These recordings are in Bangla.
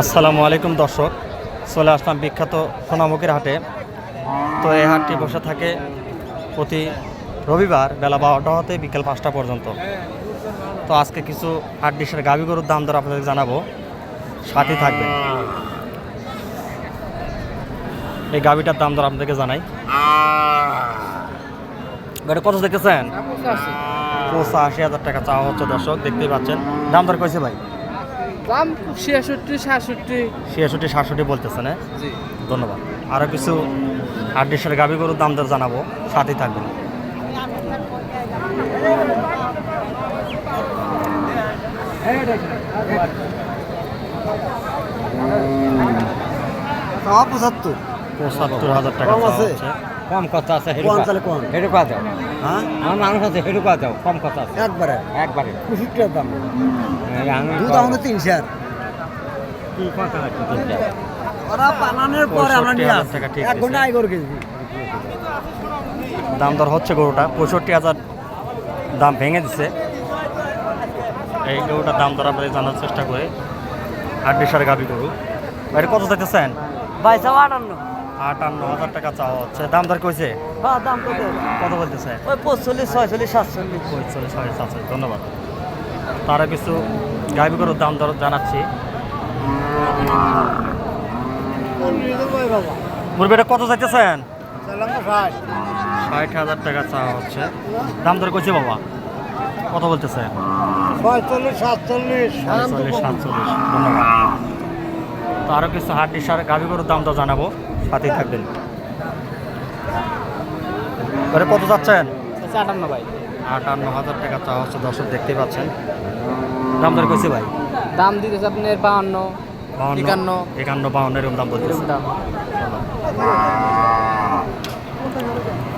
আসসালামু আলাইকুম দর্শক চলে আসলাম বিখ্যাত সোনামুখীর হাটে। তো এই হাটটি বসে থাকে প্রতি রবিবার বেলা বারোটা হতে বিকেল পাঁচটা পর্যন্ত। তো আজকে কিছু হাট ডিশের গাভী গরুর দাম দর আপনাদের জানাব সাথে থাকবে এই গাভীটার দাম দর আপনাদেরকে জানাই। এটা কত দেখতেছেন? পঁচাশি হাজার টাকা চাওয়া হচ্ছে দর্শক দেখতেই পাচ্ছেন। দাম দর কইছে ভাই? দাম ছিয়াষট্টি সাতষট্টি। ছিয়াষট্টি সাতষট্টি বলতেছেন হ্যাঁ? জি। ধন্যবাদ। আরও কিছু হাট ডিশের গাভী গরুর দাম দর জানাব সাথেই থাকবেন। পঁচাত্তর। পঁচাত্তর হাজার টাকা আছে? কম কথা আছে হেডু কোন চালে কোন? হেডু কথা দাও। হ্যাঁ? আমার মানুষ আছে হেডু কথা দাও কম কথা আছে। একবারে? একবারে। পঁয়ষট্টির দাম। দুধ আমাদের তিনশো আর। কি কথা তিনটা ওরা পরে আমরা নিয়ে 65,000 টাকা ঠিক এক ঘণ্টা আছে। আয় করে কেজি দাম দর হচ্ছে গরুটা পঁয়ষট্টি হাজার দাম ভেঙে দিছে। এই গরুটার দাম দর আপনাদের জানার চেষ্টা করে। হাট ডিশের গাভী গরু। এটা কত চাইতেছেন? বাইশা আটান্ন। আটান্ন হাজার টাকা চাওয়া হচ্ছে। দাম দর কইছে? হ্যাঁ দাম কত কত বলতেছে? ওই পঁচল্লিশ ছয়চল্লিশ সাতচল্লিশ। পঁয়তাল্লিশ সাড়ে সাতশো ধন্যবাদ। তারা কিছু গাভী গরুর দাম দর জানাচ্ছি। মুরগিটা কত চাইতেছেন? ষাট হাজার টাকা চাওয়া হচ্ছে। দাম দর কইছে বাবা? কত বলতেছে? ছয়চল্লিশ সাতচল্লিশ। সাতচল্লিশ সাতচল্লিশ। ধন্যবাদ। তো আরও কিছু হাট ডিসার গাভী গরুর দাম দর জানাব। সাথেই থাকবেন। এবারে কত চাচ্ছেন? আটান্ন ভাই। আটান্ন হাজার টাকা চাওয়া হচ্ছে দর্শক দেখতেই পাচ্ছেন। দাম দর কইছে ভাই? দাম দিতেছে আপনার বাহান্ন একান্ন। একান্ন বাউন্ন এরকম দাম বলতেছে।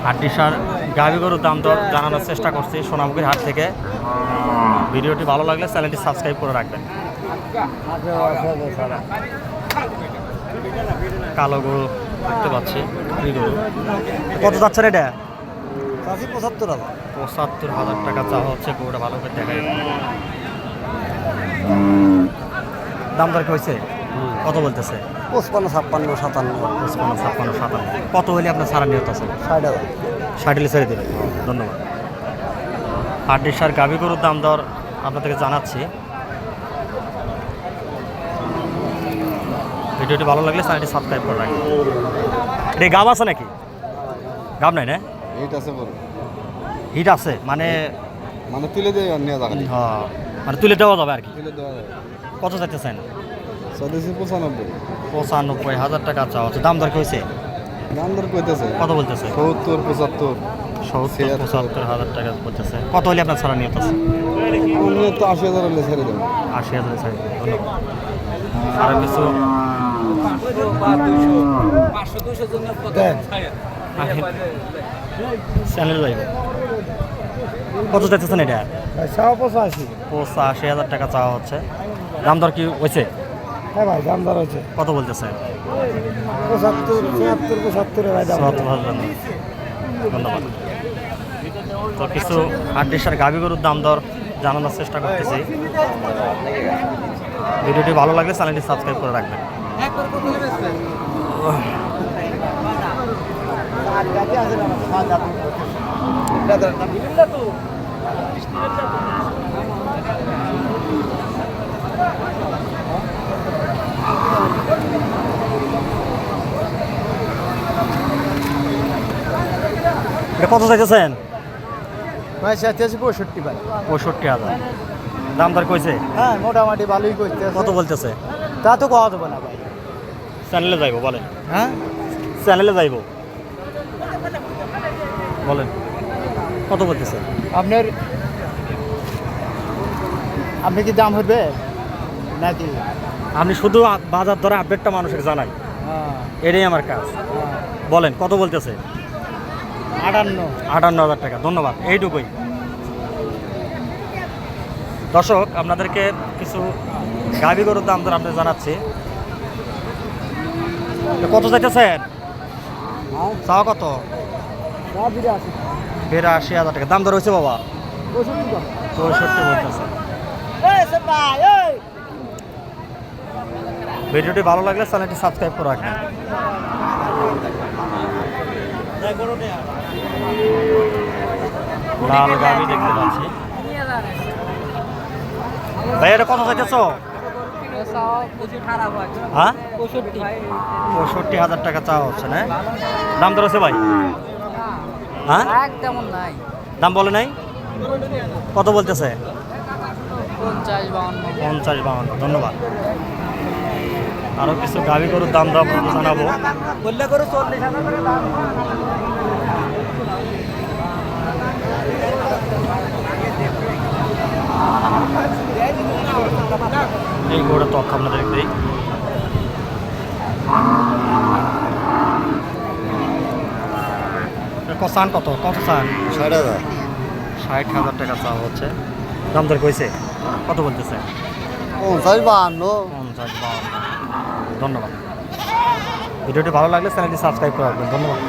হাটটি সার গাভী গরুর দাম দর জানানোর চেষ্টা করছি সোনামুখীর হাট থেকে। ভিডিওটি ভালো লাগলে চ্যানেলটি সাবস্ক্রাইব করে রাখবেন। কালো গরু দেখতে পাচ্ছি গরু। কত যাচ্ছে রে এটা? চাষি পঁচাত্তর হাজার। পঁচাত্তর হাজার টাকা চাওয়া হচ্ছে গরুটা ভালো করে দেখায় দাম দর কি হয়েছে? কত বলতেছে? পঁচপান্ন ছাপ্পান্ন সাতান্ন। পঁচপান্ন ছাপ্পান্ন সাতান্ন। কত হলে আপনার সারা নিয়ত আছে? ষাট হাজার। ষাটলে ছেড়ে দেবেন ধন্যবাদ। হাড্ডির সার গাভী গরুর দাম দর আপনাদেরকে জানাচ্ছি। ভিডিওটি ভালো লাগলে চ্যানেলটি সাবস্ক্রাইব করে রাখবেন। এটা গাব আছে নাকি? গাব নাই না? হিট আছে হিট আছে? মানে মানে তুলে দেয় আর হ্যাঁ, মানে তুলে দেওয়া যাবে আর কি। তুলে দেওয়া যাবে। কত চাইতেছেন পঁচানব্বই। পঁচানব্বই হাজার টাকা চাওয়া হচ্ছে। দাম দর কি হয়েছে দাম দর কইতেছে। কত বলতেছে? সত্তর পঁচাত্তর। সত্তর। পঁচাত্তর হাজার টাকা বলতেছে। কত হলে আপনার ছাড়া নিয়ত আছে? অন্য তো আশি হাজার হলে ছেড়ে আশি হাজার চাই ধন্যবাদ। আরও কিছু কত চাইতেছেন এটা? ছয় পঁচাশি। পঁচাশি হাজার টাকা চাওয়া হচ্ছে। দাম দর কি হয়েছে? হ্যাঁ ভাই দাম দর হচ্ছে কত বলতেছে? পঁচাত্তর ছিয়াত্তর পঁচাত্তরে ভাই দাম চুয়াত্তর হাজার ধন্যবাদ। তো কিছু হাড্ডিসার গাভী গরুর দাম দর জানানোর চেষ্টা করতেছি। ভিডিওটি ভালো লাগলে চ্যানেলটি সাবস্ক্রাইব করে রাখবেন। কত দেখেছেন ভাই পঁয়ষট্টি ভাই। পঁয়ষট্টি হাজার। দাম দর কইছে? হ্যাঁ মোটামুটি ভালোই করতে কত বলতেছে? তা তো কওয়া যাবে না ভাই। চ্যানেলে যাইব বলেন। হ্যাঁ? চ্যানেলে যাইব। বলেন কত বলতেছে? আপনার আপনি কি দাম হবে নাকি? আমি শুধু বাজার দরে আপডেটটা মানুষের জানাই। হ্যাঁ। এটাই আমার কাজ। বলেন কত বলতেছে? আটান্ন। আটান্ন হাজার টাকা ধন্যবাদ। এইটুকুই। দর্শক, আপনাদেরকে কিছু গাভী গরুর দাম দর আপনাদের জানাচ্ছি। কত চাইতেছেন? চাওয়া কত? বিরাশি হাজার টাকা। দাম দর হয়েছে বাবা? চৌষট্টি ভিডিওটি ভালো লাগলে চ্যানেলটি সাবস্ক্রাইব করে রাখবেন। লাল গাড়ি দেখতে পাচ্ছি। ভাই, এটা কত চাইতেছ? হ্যাঁ? পঁয়ষট্টি হাজার টাকা চাওয়া হচ্ছে, না? দাম দর আছে ভাই? হ্যাঁ? দাম বলে নাই? কত বলতেছে? পঞ্চাশ বাউন্ন, ধন্যবাদ। আরও কিছু গাড়ি গরুর দাম দাম জানাব। বললে চল্লিশ হাজার এই গরুর তথ্য আপনাদের দিই চান কত? কত চান ষাট হাজার। ষাট হাজার টাকা চাওয়া হচ্ছে। দাম দর কইছে? কত বলতেছে? পঞ্চাশ বাহান্ন। পঞ্চাশ বাউন্ন ধন্যবাদ। ভিডিওটি ভালো লাগলে চ্যানেলটি সাবস্ক্রাইব করে রাখবেন। ধন্যবাদ।